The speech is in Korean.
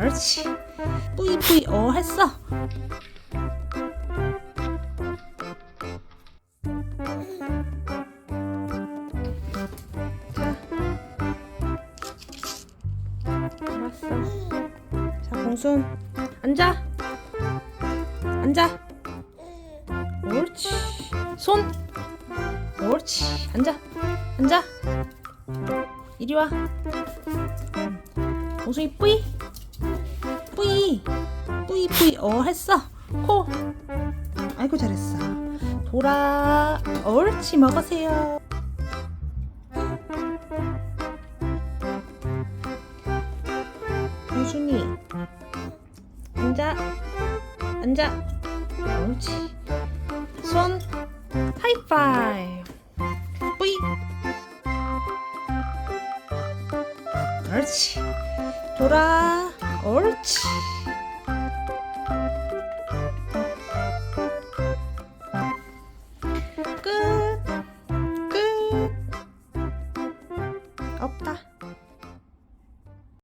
옳지. 뿌이 뿌이 어 했어. 자, 알았어. 자, 공순 앉아. 앉아. 옳지. 손. 옳지. 앉아. 앉아. 이리 와. 공순이 뿌이. 뿌이. 뿌이 뿌이 어 했어. 코. 아이고 잘했어. 돌아. 옳지 먹으세요. 공순이 앉아. 앉아. 옳지. 손 하이파이브. 뿌이. 옳지. 돌아. 옳지.